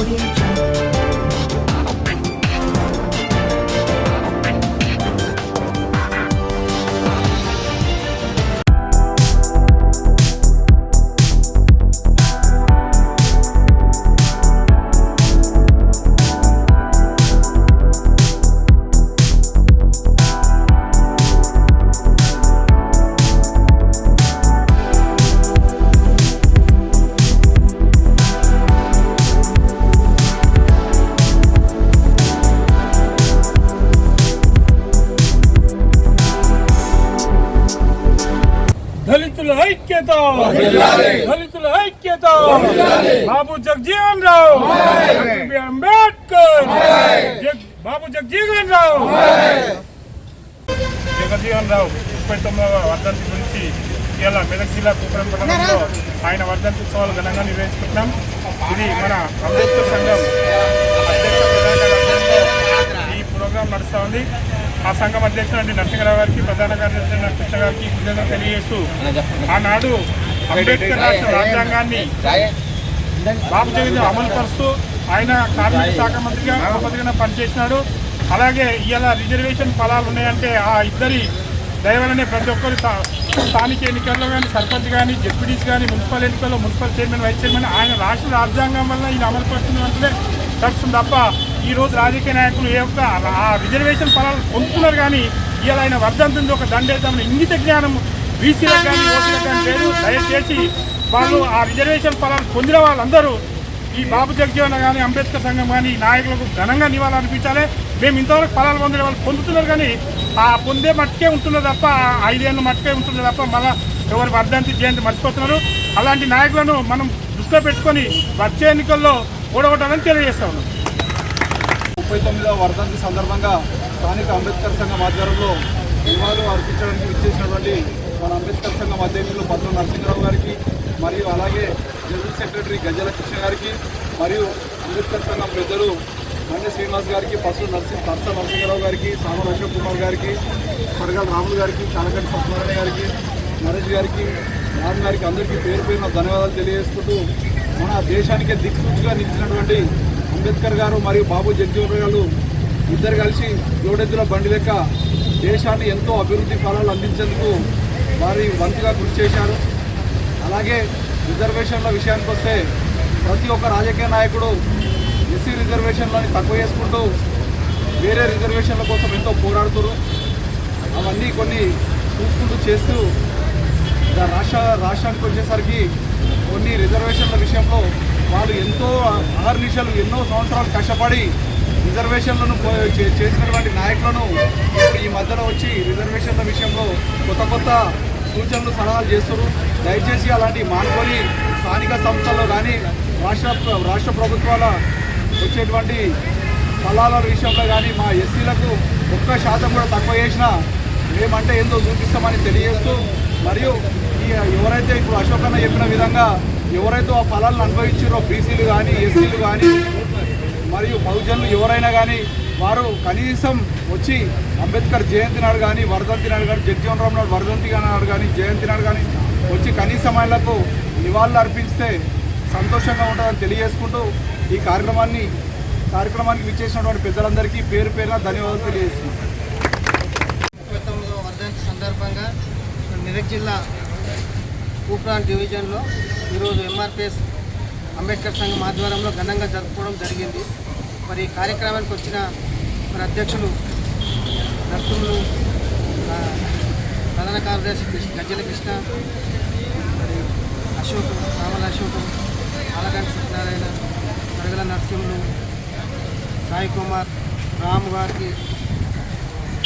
Audio దళితుల ఐక్యత! దళితుల ఐక్యత! బాబు జగజీవన్ రావు! అంబేద్కర్! బాబు జగజీవన్ రావు! జగజీవన్ రావు ముప్పై తొమ్మిదవ వర్ధంతి గురించి ఇలా మెదక్ జిల్లా కుప్పరం పట్టణంలో ఆయన వర్ధంతి ఉత్సవాలు ఘనంగా నిర్వహించుకుంటున్నాం. ఇది మన అంబేద్కర్ సంఘం అధ్యక్ష ఈ ప్రోగ్రాం నడుస్తూ ఉంది. ఆ సంఘం అధ్యక్షుడు నరసింహరావు గారికి ప్రధాన కార్యదర్శి కృష్ణ గారికి కృతజ్ఞత తెలియజేస్తూ ఆనాడు అంబేద్కర్ రాష్ట్ర రాజ్యాంగాన్ని బాబు జగన్ అమలు పరుస్తూ ఆయన కార్మిక శాఖ మంత్రిగా మంత్రిగా పనిచేసినాడు. అలాగే ఇవాళ రిజర్వేషన్ ఫలాలు ఉన్నాయంటే ఆ ఇద్దరి దయవలనే ప్రతి ఒక్కరు స్థానిక ఎన్నికల్లో కానీ సర్పంచ్ కానీ జెడ్పీటీస్ కానీ మున్సిపల్ ఎన్నికల్లో మున్సిపల్ చైర్మన్ వైస్ చైర్మన్ ఆయన రాష్ట్ర రాజ్యాంగం వల్ల ఈయన అమలు పరుస్తుంది అంటే తప్ప ఈ రోజు రాజకీయ నాయకులు ఏ ఒక్క ఆ రిజర్వేషన్ ఫలాలు పొందుతున్నారు కానీ ఇవాళ ఆయన వర్ధంతుంది ఒక దండేద్దామని ఇంగిత జ్ఞానం బీసీలకు కానీ ఓసీలకు కానీ లేదు. దయచేసి వాళ్ళు ఆ రిజర్వేషన్ ఫలాలు పొందిన వాళ్ళందరూ ఈ బాబు జగజీవన్ కానీ అంబేద్కర్ సంఘం కానీ ఈ నాయకులకు ఘనంగా నివాళులర్పించాలి. మేము ఇంతవరకు ఫలాలు పొందిన వాళ్ళు పొందుతున్నారు కానీ ఆ పొందే మట్టుకే ఉంటున్నది తప్ప ఐదేళ్ళు మట్టుకే ఉంటుంది తప్ప మళ్ళీ ఎవరు వర్ధంతి జయంతి మర్చిపోతున్నారు. అలాంటి నాయకులను మనం దృష్టిలో పెట్టుకొని వచ్చే ఎన్నికల్లో ఓడగొట్టాలని తెలియజేస్తా ఉన్నాం. ముప్పై తొమ్మిదవ వర్ధంతి సందర్భంగా స్థానిక అంబేద్కర్ సంఘం ఆధ్వర్యంలో నివాళులు అర్పించడానికి విచ్చేసినటువంటి మన అంబేద్కర్ సంఘం అధ్యక్షులు పద్మ నరసింహరావు గారికి మరియు అలాగే జనరల్ సెక్రటరీ గజల కృష్ణ గారికి మరియు అంబేద్కర్ సంఘం పెద్దలు మండ్య శ్రీనివాస్ గారికి పసు నరసింహ తర్స నరసింహరావు గారికి సామల అశోక్ కుమార్ గారికి పడగల రాములు గారికి చాలగడ్డి సత్యనారాయణ గారికి నరేష్ గారికి రామ్ గారికి అందరికీ పేరు పేరున ధన్యవాదాలు తెలియజేసుకుంటూ మన దేశానికి దిక్సూచిగా నిలిచినటువంటి అంబేద్కర్ గారు మరియు బాబు జగ్జీవన్ గారు ఇద్దరు కలిసి జోడెద్దుల బండి లెక్క దేశాన్ని ఎంతో అభివృద్ధి ఫలాలు అందించేందుకు వారి వంతుగా కృషి చేశారు. అలాగే రిజర్వేషన్ల విషయానికి వస్తే ప్రతి ఒక్క రాజకీయ నాయకుడు ఎస్సీ రిజర్వేషన్లని తక్కువ చేసుకుంటూ వేరే రిజర్వేషన్ల కోసం ఎంతో పోరాడుతున్నారు అవన్నీ కొన్ని చూసుకుంటూ చేస్తూ రాష్ట్ర రాష్ట్రానికి వచ్చేసరికి కొన్ని రిజర్వేషన్ల విషయంలో వాళ్ళు ఎంతో అహర్నిశలు ఎన్నో సంవత్సరాలు కష్టపడి రిజర్వేషన్లను పో- చే- చేసినటువంటి నాయకులను ఈ మధ్యలో వచ్చి రిజర్వేషన్ల విషయంలో కొత్త కొత్త సూచనలు సలహాలు చేస్తారు దయచేసి అలాంటి మానుకొని స్థానిక సంస్థల్లో కానీ రాష్ట్ర రాష్ట్ర ప్రభుత్వాల వచ్చేటువంటి స్థలాల విషయంలో కానీ మా ఎస్సీలకు ఒక్క శాతం కూడా తక్కువ చేసినా మేమంటే ఏందో చూపిస్తామని తెలియజేస్తూ మరియు ఈ ఎవరైతే ఇప్పుడు అశోకన్న చెప్పిన విధంగా ఎవరైతే ఆ ఫలాలను అనుభవించారో బీసీలు కానీ ఎస్సీలు కానీ మరియు బహుజనులు ఎవరైనా కానీ వారు కనీసం వచ్చి అంబేద్కర్ జయంతి నాడు కానీ వరదంతి నాడు కానీ జగ్జీవన్ రామ్ నాడు వరదంతి నాడు కానీ జయంతి నాడు కానీ వచ్చి కనీసం ఆయనకు నివాళులు అర్పిస్తే సంతోషంగా ఉంటుందని తెలియజేసుకుంటూ ఈ కార్యక్రమాన్ని కార్యక్రమానికి విచ్చేసినటువంటి పెద్దలందరికీ పేరు పేరున ధన్యవాదాలు తెలియజేస్తున్నాను సందర్భంగా మెదక్ జిల్లా కూప్రాన్ డివిజన్లో ఈరోజు ఎంఆర్పిఎస్ అంబేద్కర్ సంఘం ఆధ్వర్యంలో ఘనంగా జరుపుకోవడం జరిగింది. మరి ఈ కార్యక్రమానికి వచ్చిన మరి అధ్యక్షులు నర్సులు ప్రధాన కార్యదర్శి కృష్ణ గజ్జల కృష్ణ మరి అశోక్ రామల అశోక్ ఆలగంటి సత్యనారాయణ సరగల నరసింహులు సాయి కుమార్ రామ్ గారికి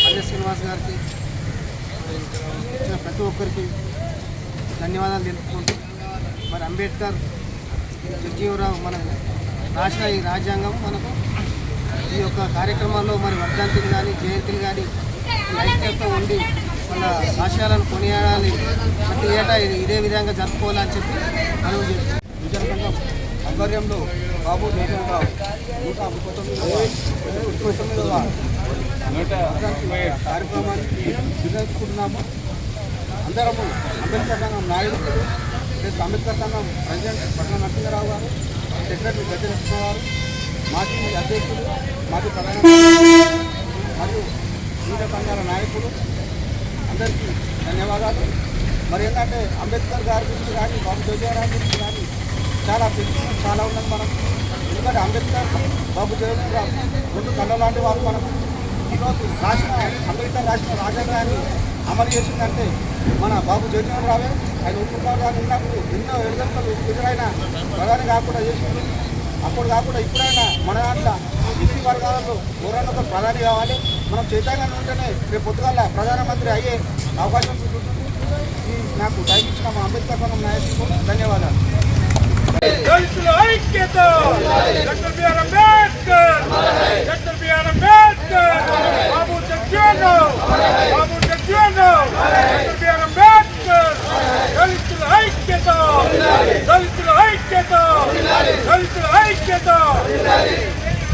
అజయ్ శ్రీనివాస్ గారికి వచ్చిన ప్రతి ఒక్కరికి ధన్యవాదాలు తెలుపుకుంటూ మరి అంబేద్కర్ నిర్జీవరావు మన రాష్ట్ర ఈ రాజ్యాంగం మనకు ఈ యొక్క కార్యక్రమాల్లో మరి వర్ధంతులు కానీ జయంతులు కానీ ఈ ఉండి మన ఆశయాలను కొనియాడాలి. ప్రతి ఏటా ఇదే విధంగా జరుపుకోవాలని చెప్పి మనం ఆధ్వర్యంలో బాబు జగన్రావు నూట ముప్పై తొమ్మిదవ కార్యక్రమానికి అందరము అంబేద్కర్ నాయకులు. శ్రీ అంబేద్కర్ సంఘం ప్రెసిడెంట్ పట్ల నరసింహరావు గారు సెక్రటరీ గజలక్ష్మ గారు మాజీ అధ్యక్షులు మాజీ ప్రధాన మరియు వివిధ సంఘాల నాయకులు అందరికీ ధన్యవాదాలు. మరి ఏంటంటే అంబేద్కర్ గారి గురించి కానీ బాబు జోజీరావు గురించి కానీ చాలా తెలుసు చాలా ఉన్నది మనం ఎందుకంటే అంబేద్కర్ బాబు జగన్రావు రెండు కళ్ళ లాంటి వాళ్ళు మనకు. ఈరోజు రాసిన అంబేద్కర్ రాసిన రాని అమలు చేసిందంటే మన బాబు జగన్మోహన్ రావే ఆయన ఉప్పుకుమార్ గారు ఉన్నప్పుడు ఎన్నో ఎడగంటలు ఎదురైన ప్రధాని కాకుండా చేసిండు అప్పుడు కాకుండా ఇప్పుడైనా మన దాంట్లో ఎస్సీ వర్గాలలో ఎవరైనా ఒక ప్రధాని కావాలి. మనం చైతన్యంగా ఉంటేనే రేపు పొద్దుగాల ప్రధానమంత్రి అయ్యే అవకాశం ఈ నాకు టైం ఇచ్చిన మా అంబేద్కర్ సంఘం నాయకులకు ధన్యవాదాలు. ఐక్యత! Doctor BR Ambedkar! Doctor BR Ambedkar Babu Jagjivan Babu Jagjivan doctor BR Ambedkar దళితుల ఐక్యత దళితుల ఐక్యత దళితుల ఐక్యత